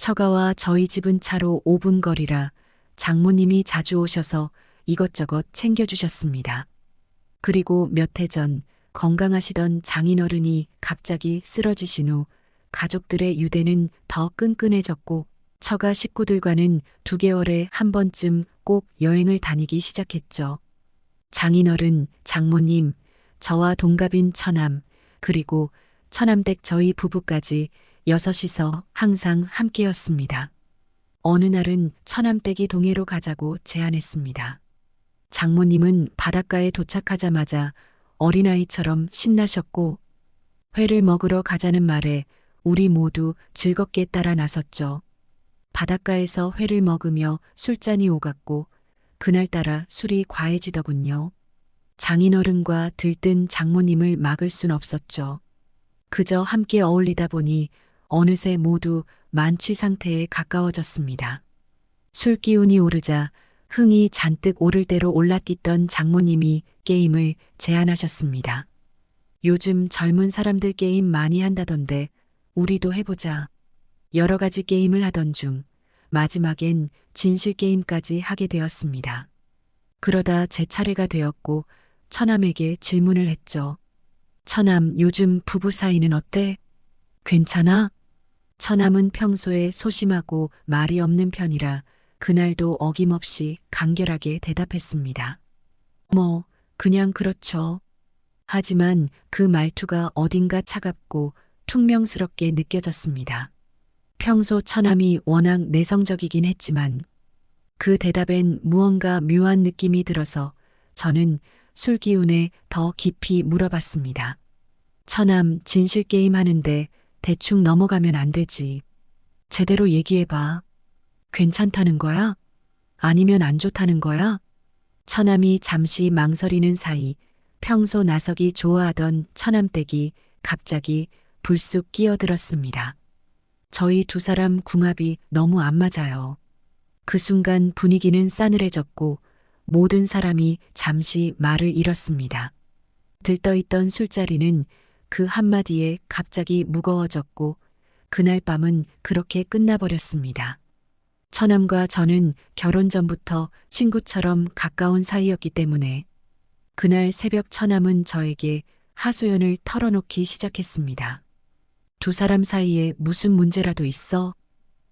처가와 저희 집은 차로 5분 거리라 장모님이 자주 오셔서 이것저것 챙겨주셨습니다. 그리고 몇 해 전 건강하시던 장인어른이 갑자기 쓰러지신 후 가족들의 유대는 더 끈끈해졌고 처가 식구들과는 두 개월에 한 번쯤 꼭 여행을 다니기 시작했죠. 장인어른, 장모님, 저와 동갑인 처남, 그리고 처남댁 저희 부부까지 여섯이서 항상 함께였습니다. 어느 날은 처남댁이 동해로 가자고 제안했습니다. 장모님은 바닷가에 도착하자마자 어린아이처럼 신나셨고 회를 먹으러 가자는 말에 우리 모두 즐겁게 따라 나섰죠. 바닷가에서 회를 먹으며 술잔이 오갔고 그날따라 술이 과해지더군요. 장인어른과 들뜬 장모님을 막을 순 없었죠. 그저 함께 어울리다 보니 어느새 모두 만취 상태에 가까워졌습니다. 술 기운이 오르자 흥이 잔뜩 오를 대로 올라뛰던 장모님이 게임을 제안하셨습니다. 요즘 젊은 사람들 게임 많이 한다던데 우리도 해보자. 여러 가지 게임을 하던 중 마지막엔 진실 게임까지 하게 되었습니다. 그러다 제 차례가 되었고 처남에게 질문을 했죠. 처남, 요즘 부부 사이는 어때? 괜찮아? 처남은 평소에 소심하고 말이 없는 편이라 그날도 어김없이 간결하게 대답했습니다. 뭐, 그냥 그렇죠. 하지만 그 말투가 어딘가 차갑고 퉁명스럽게 느껴졌습니다. 평소 처남이 워낙 내성적이긴 했지만 그 대답엔 무언가 묘한 느낌이 들어서 저는 술 기운에 더 깊이 물어봤습니다. 처남 진실 게임 하는데 대충 넘어가면 안 되지. 제대로 얘기해봐. 괜찮다는 거야? 아니면 안 좋다는 거야? 처남이 잠시 망설이는 사이 평소 나석이 좋아하던 처남댁이 갑자기 불쑥 끼어들었습니다. 저희 두 사람 궁합이 너무 안 맞아요. 그 순간 분위기는 싸늘해졌고 모든 사람이 잠시 말을 잃었습니다. 들떠있던 술자리는 그 한마디에 갑자기 무거워졌고 그날 밤은 그렇게 끝나버렸습니다. 처남과 저는 결혼 전부터 친구처럼 가까운 사이였기 때문에 그날 새벽 처남은 저에게 하소연을 털어놓기 시작했습니다. 두 사람 사이에 무슨 문제라도 있어?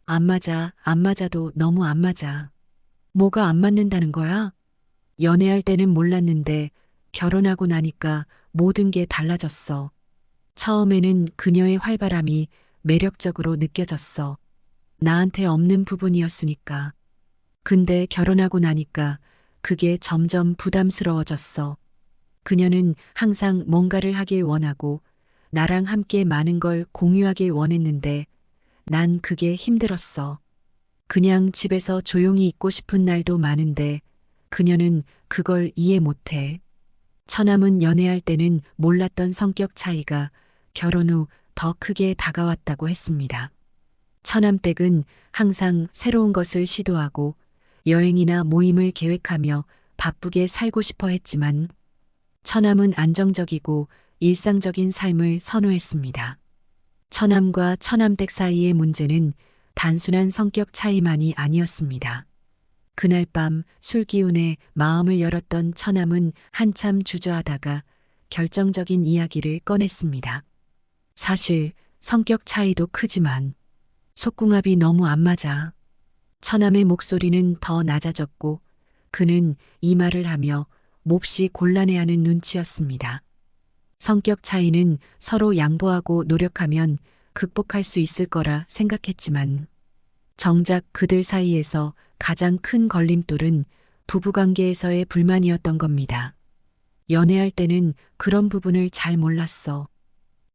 안 맞아, 안 맞아도 너무 안 맞아. 뭐가 안 맞는다는 거야? 연애할 때는 몰랐는데 결혼하고 나니까 모든 게 달라졌어. 처음에는 그녀의 활발함이 매력적으로 느껴졌어. 나한테 없는 부분이었으니까. 근데 결혼하고 나니까 그게 점점 부담스러워졌어. 그녀는 항상 뭔가를 하길 원하고 나랑 함께 많은 걸 공유하길 원했는데 난 그게 힘들었어. 그냥 집에서 조용히 있고 싶은 날도 많은데 그녀는 그걸 이해 못해. 처남은 연애할 때는 몰랐던 성격 차이가 결혼 후 더 크게 다가왔다고 했습니다. 처남댁은 항상 새로운 것을 시도하고 여행이나 모임을 계획하며 바쁘게 살고 싶어 했지만 처남은 안정적이고 일상적인 삶을 선호했습니다. 처남과 처남댁 사이의 문제는 단순한 성격 차이만이 아니었습니다. 그날 밤 술 기운에 마음을 열었던 처남은 한참 주저하다가 결정적인 이야기를 꺼냈습니다. 사실 성격 차이도 크지만 속궁합이 너무 안 맞아. 처남의 목소리는 더 낮아졌고 그는 이 말을 하며 몹시 곤란해하는 눈치였습니다. 성격 차이는 서로 양보하고 노력하면 극복할 수 있을 거라 생각했지만 정작 그들 사이에서 가장 큰 걸림돌은 부부관계에서의 불만이었던 겁니다. 연애할 때는 그런 부분을 잘 몰랐어.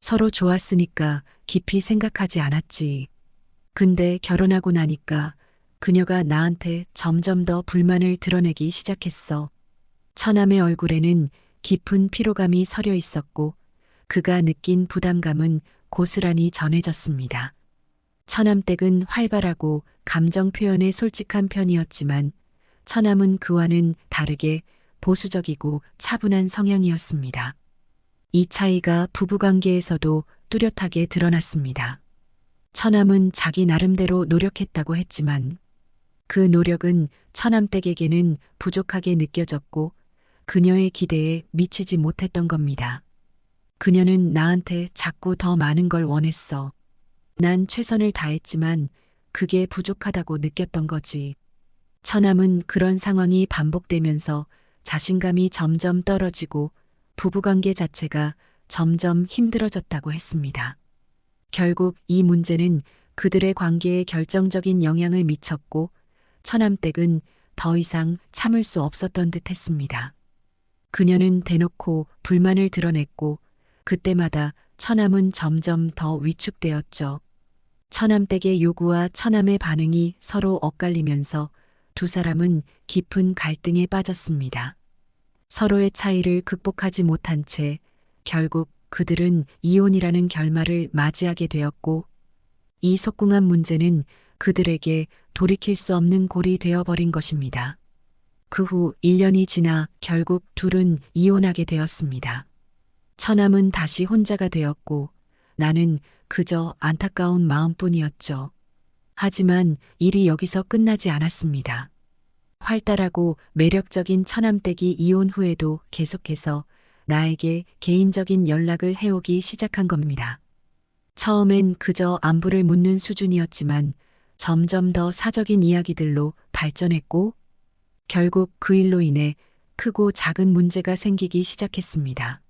서로 좋았으니까 깊이 생각하지 않았지. 근데 결혼하고 나니까 그녀가 나한테 점점 더 불만을 드러내기 시작했어. 처남의 얼굴에는 깊은 피로감이 서려 있었고 그가 느낀 부담감은 고스란히 전해졌습니다. 처남댁은 활발하고 감정 표현에 솔직한 편이었지만 처남은 그와는 다르게 보수적이고 차분한 성향이었습니다. 이 차이가 부부관계에서도 뚜렷하게 드러났습니다. 처남은 자기 나름대로 노력했다고 했지만 그 노력은 처남댁에게는 부족하게 느껴졌고 그녀의 기대에 미치지 못했던 겁니다. 그녀는 나한테 자꾸 더 많은 걸 원했어. 난 최선을 다했지만 그게 부족하다고 느꼈던 거지. 처남은 그런 상황이 반복되면서 자신감이 점점 떨어지고 부부관계 자체가 점점 힘들어졌다고 했습니다. 결국 이 문제는 그들의 관계에 결정적인 영향을 미쳤고 처남댁은 더 이상 참을 수 없었던 듯 했습니다. 그녀는 대놓고 불만을 드러냈고 그때마다 처남은 점점 더 위축되었죠. 처남댁의 요구와 처남의 반응이 서로 엇갈리면서 두 사람은 깊은 갈등에 빠졌습니다. 서로의 차이를 극복하지 못한 채 결국 그들은 이혼이라는 결말을 맞이하게 되었고 이 속궁한 문제는 그들에게 돌이킬 수 없는 골이 되어버린 것입니다. 그 후 1년이 지나 결국 둘은 이혼하게 되었습니다. 처남은 다시 혼자가 되었고 나는 그저 안타까운 마음뿐이었죠. 하지만 일이 여기서 끝나지 않았습니다. 활달하고 매력적인 처남댁이 이혼 후에도 계속해서 나에게 개인적인 연락을 해오기 시작한 겁니다. 처음엔 그저 안부를 묻는 수준이었지만 점점 더 사적인 이야기들로 발전했고 결국 그 일로 인해 크고 작은 문제가 생기기 시작했습니다.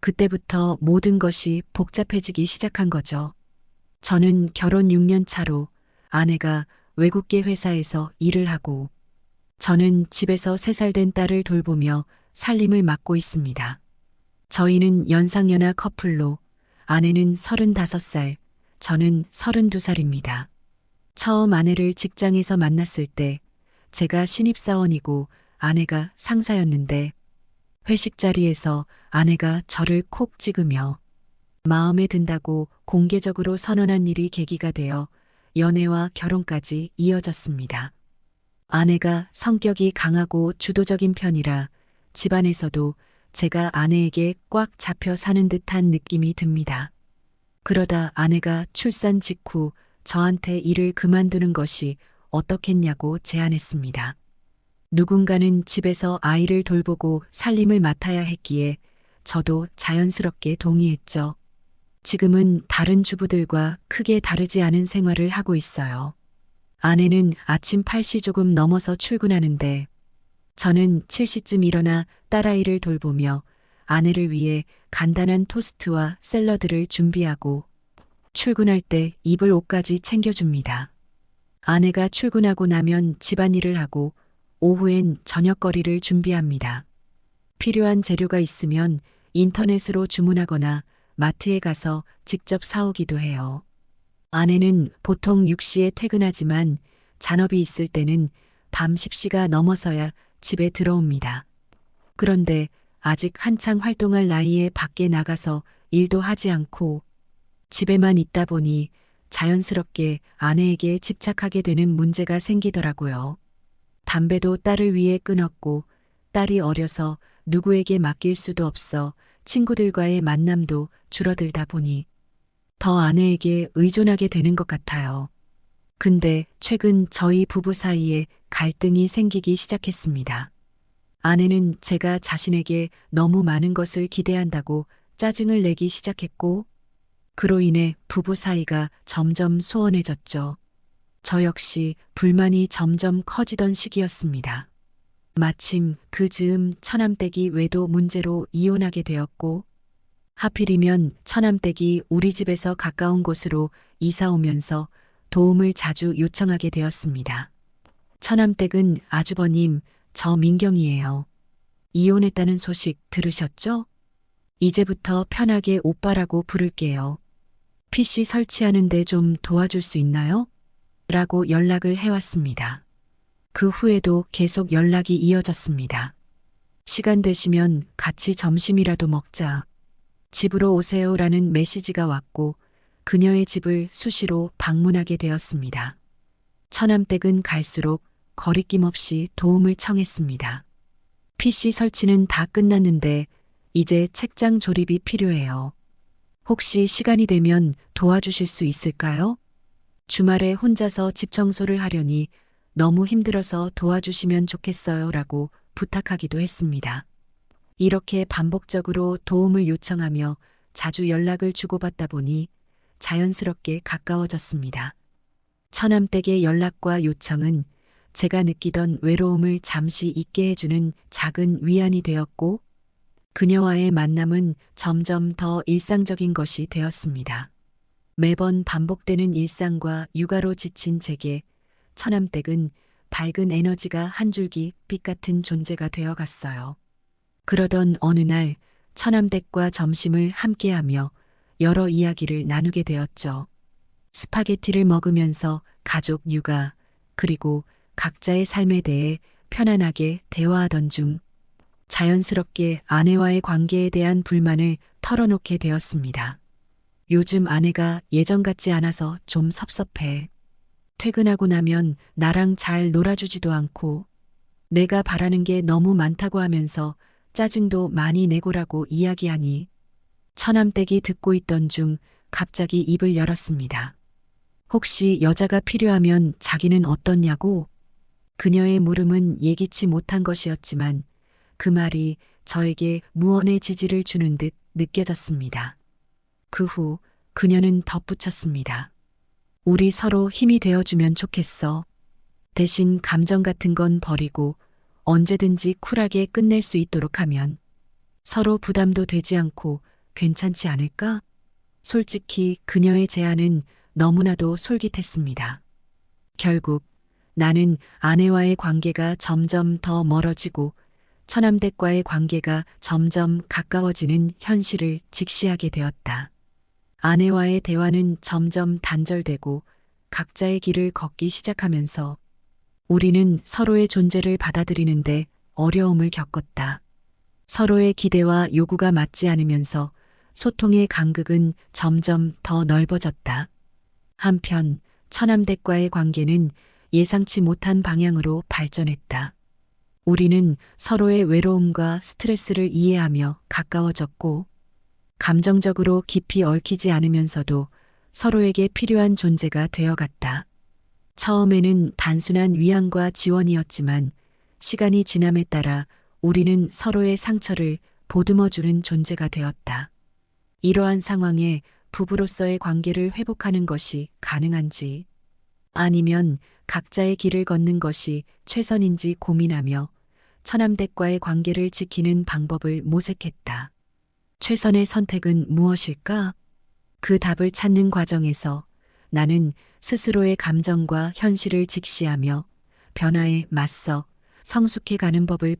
그때부터 모든 것이 복잡해지기 시작한 거죠. 저는 결혼 6년 차로 아내가 외국계 회사에서 일을 하고 저는 집에서 3살 된 딸을 돌보며 살림을 맡고 있습니다. 저희는 연상연하 커플로 아내는 35살, 저는 32살입니다. 처음 아내를 직장에서 만났을 때 제가 신입사원이고 아내가 상사였는데 회식 자리에서 아내가 저를 콕 찍으며 마음에 든다고 공개적으로 선언한 일이 계기가 되어 연애와 결혼까지 이어졌습니다. 아내가 성격이 강하고 주도적인 편이라 집안에서도 제가 아내에게 꽉 잡혀 사는 듯한 느낌이 듭니다. 그러다 아내가 출산 직후 저한테 일을 그만두는 것이 어떻겠냐고 제안했습니다. 누군가는 집에서 아이를 돌보고 살림을 맡아야 했기에 저도 자연스럽게 동의했죠. 지금은 다른 주부들과 크게 다르지 않은 생활을 하고 있어요. 아내는 아침 8시 조금 넘어서 출근하는데 저는 7시쯤 일어나 딸아이를 돌보며 아내를 위해 간단한 토스트와 샐러드를 준비하고 출근할 때 입을 옷까지 챙겨줍니다. 아내가 출근하고 나면 집안일을 하고 오후엔 저녁거리를 준비합니다. 필요한 재료가 있으면 인터넷으로 주문하거나 마트에 가서 직접 사오기도 해요. 아내는 보통 6시에 퇴근하지만 잔업이 있을 때는 밤 10시가 넘어서야 집에 들어옵니다. 그런데 아직 한창 활동할 나이에 밖에 나가서 일도 하지 않고 집에만 있다 보니 자연스럽게 아내에게 집착하게 되는 문제가 생기더라고요. 담배도 딸을 위해 끊었고 딸이 어려서 누구에게 맡길 수도 없어 친구들과의 만남도 줄어들다 보니 더 아내에게 의존하게 되는 것 같아요. 근데 최근 저희 부부 사이에 갈등이 생기기 시작했습니다. 아내는 제가 자신에게 너무 많은 것을 기대한다고 짜증을 내기 시작했고, 그로 인해 부부 사이가 점점 소원해졌죠. 저 역시 불만이 점점 커지던 시기였습니다. 마침 그 즈음 처남댁이 외도 문제로 이혼하게 되었고, 하필이면 처남댁이 우리 집에서 가까운 곳으로 이사 오면서 도움을 자주 요청하게 되었습니다. 처남댁은 아주버님, 저 민경이에요. 이혼했다는 소식 들으셨죠? 이제부터 편하게 오빠라고 부를게요. PC 설치하는데 좀 도와줄 수 있나요? 라고 연락을 해왔습니다. 그 후에도 계속 연락이 이어졌습니다. 시간 되시면 같이 점심이라도 먹자. 집으로 오세요라는 메시지가 왔고 그녀의 집을 수시로 방문하게 되었습니다. 처남댁은 갈수록 거리낌 없이 도움을 청했습니다. PC 설치는 다 끝났는데 이제 책장 조립이 필요해요. 혹시 시간이 되면 도와주실 수 있을까요? 주말에 혼자서 집 청소를 하려니 너무 힘들어서 도와주시면 좋겠어요 라고 부탁하기도 했습니다. 이렇게 반복적으로 도움을 요청하며 자주 연락을 주고받다 보니 자연스럽게 가까워졌습니다. 처남댁의 연락과 요청은 제가 느끼던 외로움을 잠시 잊게 해주는 작은 위안이 되었고, 그녀와의 만남은 점점 더 일상적인 것이 되었습니다. 매번 반복되는 일상과 육아로 지친 제게 처남댁은 밝은 에너지가 한 줄기 빛 같은 존재가 되어 갔어요. 그러던 어느 날 처남댁과 점심을 함께하며 여러 이야기를 나누게 되었죠. 스파게티를 먹으면서 가족 육아, 그리고 각자의 삶에 대해 편안하게 대화하던 중 자연스럽게 아내와의 관계에 대한 불만을 털어놓게 되었습니다. 요즘 아내가 예전 같지 않아서 좀 섭섭해. 퇴근하고 나면 나랑 잘 놀아주지도 않고 내가 바라는 게 너무 많다고 하면서 짜증도 많이 내고라고 이야기하니 처남댁이 듣고 있던 중 갑자기 입을 열었습니다. 혹시 여자가 필요하면 자기는 어떻냐고? 그녀의 물음은 예기치 못한 것이었지만 그 말이 저에게 무언의 지지를 주는 듯 느껴졌습니다. 그 후 그녀는 덧붙였습니다. 우리 서로 힘이 되어주면 좋겠어. 대신 감정 같은 건 버리고 언제든지 쿨하게 끝낼 수 있도록 하면 서로 부담도 되지 않고 괜찮지 않을까? 솔직히 그녀의 제안은 너무나도 솔깃했습니다. 결국 나는 아내와의 관계가 점점 더 멀어지고 처남댁과의 관계가 점점 가까워지는 현실을 직시하게 되었다. 아내와의 대화는 점점 단절되고 각자의 길을 걷기 시작하면서 우리는 서로의 존재를 받아들이는데 어려움을 겪었다. 서로의 기대와 요구가 맞지 않으면서 소통의 간극은 점점 더 넓어졌다. 한편 처남댁과의 관계는 예상치 못한 방향으로 발전했다. 우리는 서로의 외로움과 스트레스를 이해하며 가까워졌고, 감정적으로 깊이 얽히지 않으면서도 서로에게 필요한 존재가 되어갔다. 처음에는 단순한 위안과 지원이었지만, 시간이 지남에 따라 우리는 서로의 상처를 보듬어주는 존재가 되었다. 이러한 상황에 부부로서의 관계를 회복하는 것이 가능한지, 아니면 각자의 길을 걷는 것이 최선인지 고민하며 처남댁과의 관계를 지키는 방법을 모색했다. 최선의 선택은 무엇일까? 그 답을 찾는 과정에서 나는 스스로의 감정과 현실을 직시하며 변화에 맞서 성숙해 가는 법을